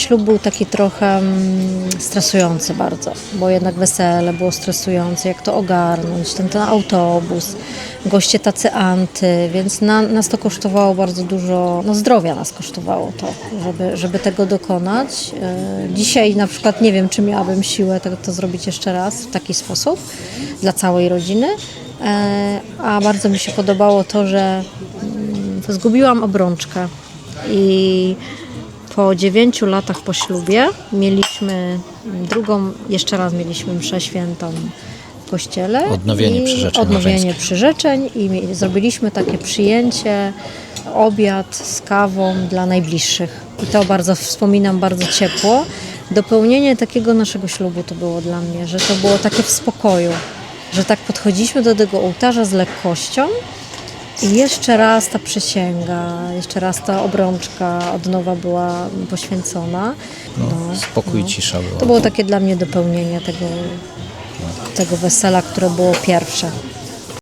Ślub był taki trochę mm, stresujący bardzo, bo jednak wesele było stresujące, jak to ogarnąć, ten, ten autobus, goście tacy anty, więc na, nas to kosztowało bardzo dużo, no zdrowia nas kosztowało to, żeby, żeby tego dokonać. E, Dzisiaj na przykład nie wiem, czy miałabym siłę to, to zrobić jeszcze raz w taki sposób dla całej rodziny, E, a bardzo mi się podobało to, że mm, zgubiłam obrączkę i po dziewięciu latach po ślubie mieliśmy drugą, jeszcze raz mieliśmy mszę świętą w kościele. Odnowienie przyrzeczeń Odnowienie małżeńskich. przyrzeczeń i zrobiliśmy takie przyjęcie, obiad z kawą dla najbliższych. I to bardzo wspominam bardzo ciepło. Dopełnienie takiego naszego ślubu to było dla mnie, że to było takie w spokoju, że tak podchodziliśmy do tego ołtarza z lekkością i jeszcze raz ta przysięga, jeszcze raz ta obrączka od nowa była poświęcona. No, Spokój i cisza była. to było takie dla mnie dopełnienie tego, tego wesela, które było pierwsze.